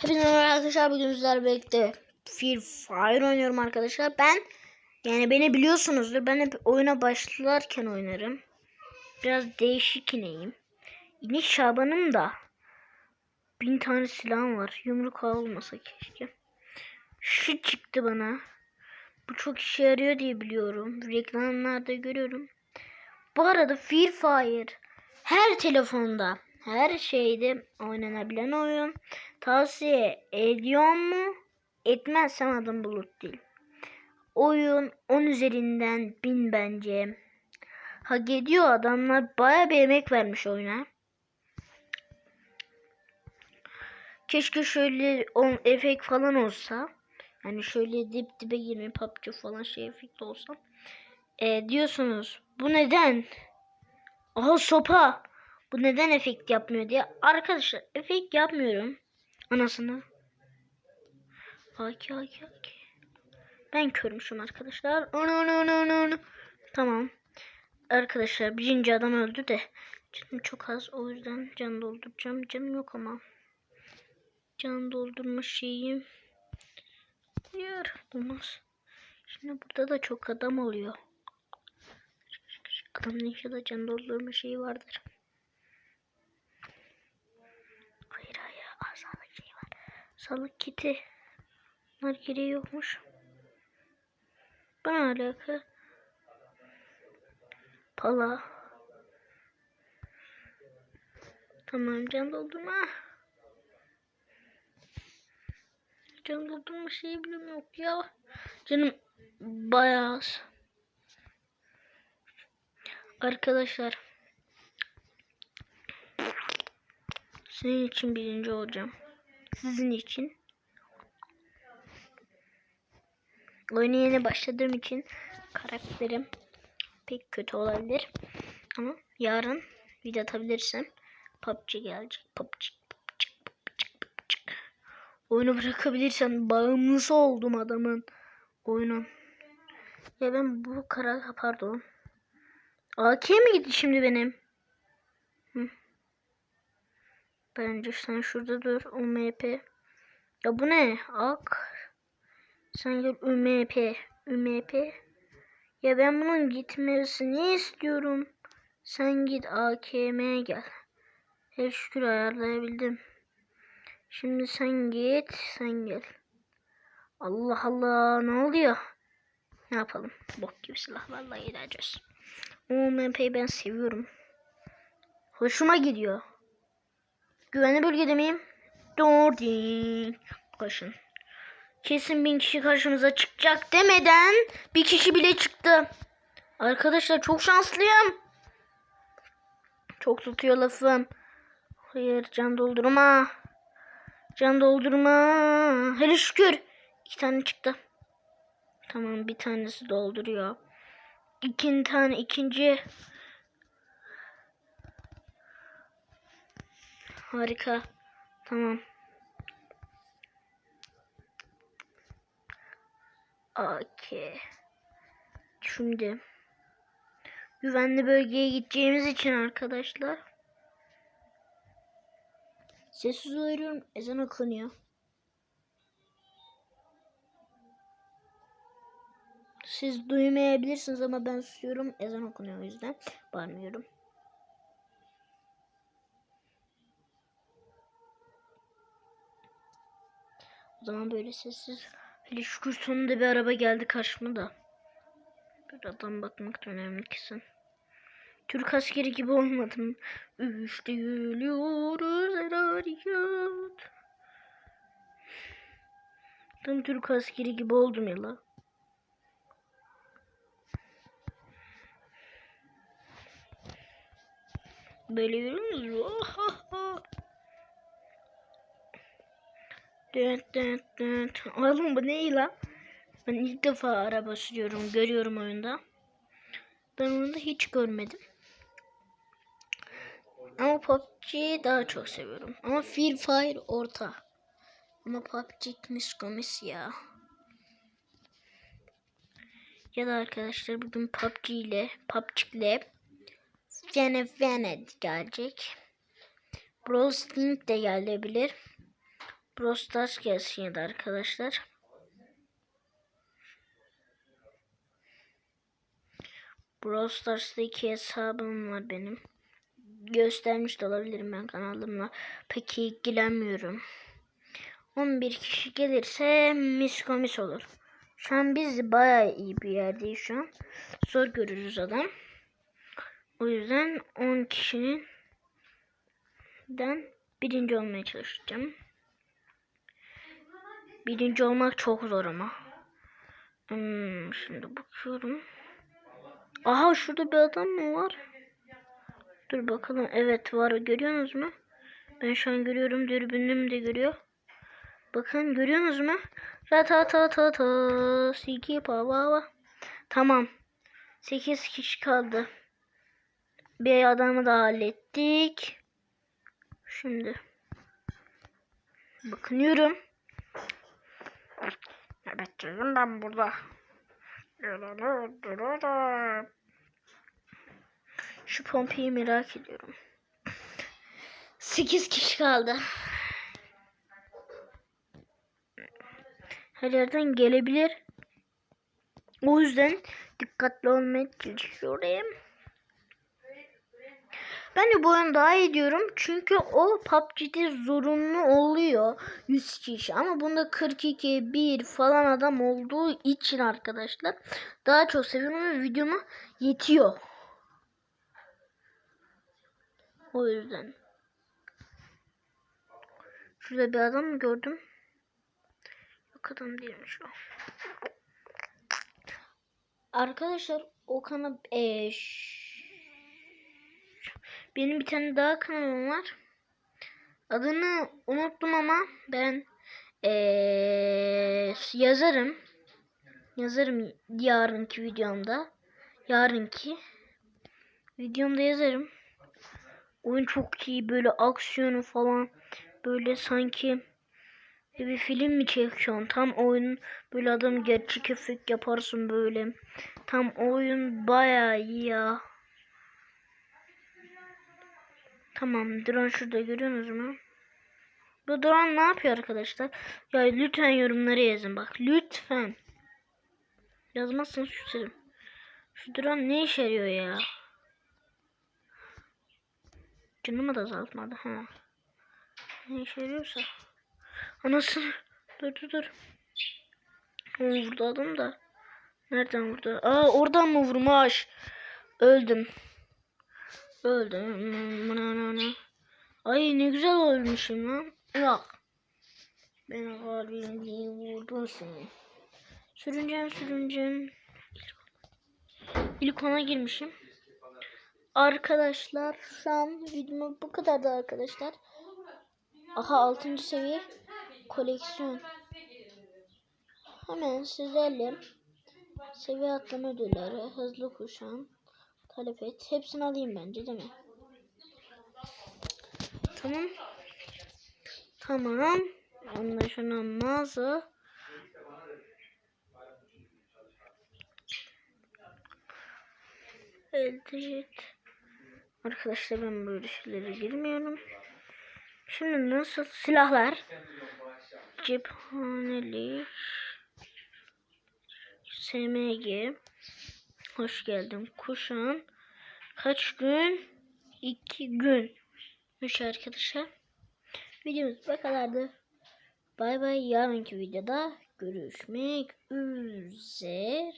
Hepinize merhaba arkadaşlar. Bugün sizlerle birlikte Free Fire oynuyorum arkadaşlar. Ben yani beni biliyorsunuzdur. Ben hep oyuna başlarken oynarım. Biraz değişik ineyim. İnek Şaban'ım da bin tane silahım var. Yumruk olmasa keşke. Şu çıktı bana. Bu çok işe yarıyor diye biliyorum. Reklamlarda görüyorum. Bu arada Free Fire her telefonda, her şeyde oynanabilen oyun. Tavsiye ediyor mu? Etmezsem adım bulut değil. Oyun 10 üzerinden 1000 bence. Hak ediyor adamlar baya bir emek vermiş oyuna. Keşke şöyle on efekt falan olsa. Yani şöyle dip dibe girme PUBG falan şey efekt olsa. E, diyorsunuz bu neden? Aha sopa. Bu neden efekt yapmıyor diye. Arkadaşlar efekt yapmıyorum. Anasını. Haki haki haki. Ben körmüşüm arkadaşlar. Onu onu onu onu. Tamam. Arkadaşlar birinci adam öldü de. Canım çok az. O yüzden can dolduracağım. Canım yok ama. Can doldurma şeyim. Hayır. Olmaz. Şimdi burada da çok adam oluyor. Adamın inşallah can doldurma şeyi vardır. Hayır hayır. Aa, Sağlık kiti. Bunlar gereği yokmuş. Bana alaka. Pala. Tamam can doldurma. Can doldurma şeyi bile yok ya. Canım bayağı az. Arkadaşlar. Senin için birinci olacağım. Sizin için. Oyuna yeni başladığım için karakterim pek kötü olabilir. Ama yarın video atabilirsem PUBG gelecek. PUBG, PUBG, PUBG, PUBG. Oyunu bırakabilirsem bağımlısı oldum adamın oyunun. Ya ben bu karakter pardon. AK mi gitti şimdi benim? Hı. Bence sen şurada dur. UMP. Ya bu ne? Ak. Sen gel UMP. UMP. Ya ben bunun gitmesini istiyorum. Sen git AKM'ye gel. Her şükür ayarlayabildim. Şimdi sen git. Sen gel. Allah Allah ne oluyor? Ne yapalım? Bok gibi silahlarla gideceğiz. O MP'yi ben seviyorum. Hoşuma gidiyor. Güvenli bölgede miyim? Doğru. Koşun. Kesin bin kişi karşımıza çıkacak demeden bir kişi bile çıktı. Arkadaşlar çok şanslıyım. Çok tutuyor lafım. Hayır can doldurma. Can doldurma. Hele şükür. İki tane çıktı. Tamam bir tanesi dolduruyor. İkinci tane ikinci. Harika. Tamam. Okey. Şimdi güvenli bölgeye gideceğimiz için arkadaşlar sessiz uyuyorum. Ezan okunuyor. Siz duymayabilirsiniz ama ben susuyorum. Ezan okunuyor o yüzden bağırmıyorum. O zaman böyle sessiz. Hele şükür sonunda bir araba geldi karşıma da. Bir adam bakmak da önemli kesin. Türk askeri gibi olmadım. İşte geliyoruz her harekat. Tam Türk askeri gibi oldum ya la. Böyle yürüyoruz. Dıt dıt dıt. Oğlum bu ne lan? Ben ilk defa araba sürüyorum. Görüyorum oyunda. Ben onu da hiç görmedim. Ama PUBG'yi daha çok seviyorum. Ama Free Fire orta. Ama PUBG mis komis ya. Ya da arkadaşlar bugün PUBG ile PUBG ile Fene Fene gelecek. Brawl Stink de gelebilir. Brawl Stars gelsin ya da arkadaşlar. Brawl Stars'taki hesabım var benim. Göstermiş de olabilirim ben kanalımla. Pek ilgilenmiyorum. 11 kişi gelirse mis komis olur. Şu an biz bayağı iyi bir yerdeyiz şu an. Zor görürüz adam. O yüzden 10 kişinin den birinci olmaya çalışacağım. Birinci olmak çok zor ama. Hmm, şimdi bakıyorum. Aha şurada bir adam mı var? Dur bakalım. Evet var. Görüyorsunuz mu? Ben şu an görüyorum. Dürbünüm de görüyor. Bakın görüyorsunuz mu? Ratatatata. Siki pava. Tamam. 8 kişi kaldı. Bir adamı da hallettik. Şimdi bakınıyorum. Evet canım ben burada. Şu pompiyi merak ediyorum. 8 kişi kaldı. Her yerden gelebilir. O yüzden dikkatli olmaya çalışıyorum. Ben de bu oyunu daha iyi diyorum. Çünkü o PUBG'de zorunlu oluyor 100 kişi. Ama bunda 42, 1 falan adam olduğu için arkadaşlar daha çok seviyorum ve videoma yetiyor. O yüzden. Şurada bir adam mı gördüm? Yok adam değilmiş o. Arkadaşlar o kanal eş benim bir tane daha kanalım var. Adını unuttum ama ben ee, yazarım. Yazarım yarınki videomda. Yarınki videomda yazarım. Oyun çok iyi böyle aksiyonu falan böyle sanki bir film mi çekiyorsun? Tam oyun böyle adam gerçek efekt yaparsın böyle. Tam oyun bayağı iyi ya. Tamam drone şurada görüyorsunuz mu? Bu drone ne yapıyor arkadaşlar? Ya lütfen yorumlara yazın bak lütfen. Yazmazsanız küserim. Şu drone ne işe yarıyor ya? Canımı da azaltmadı ha. Ne işe yarıyorsa. Anasını. Dur dur dur. O vurdu adam da. Nereden vurdu? Aa oradan mı vurmuş? Öldüm. Öldüm. Ay ne güzel ölmüşüm lan. Yok. Ben harbi vurdum seni. Sürüneceğim sürüneceğim. İlk ona girmişim. Arkadaşlar şu an videom bu kadardı arkadaşlar. Aha 6. seviye koleksiyon. Hemen sizlerle seviye atlama ödülleri, hızlı kuşan, talep et. Hepsini alayım bence değil mi? Tamam. Tamam. Mağaza. Elde et. Arkadaşlar ben böyle şeylere girmiyorum. Şimdi nasıl silahlar? Cephanelik. SMG. Hoş geldin. Kuşan. Kaç gün? İki gün. Üç arkadaşlar. Videomuz bu kadardı. Bay bay. Yarınki videoda görüşmek üzere.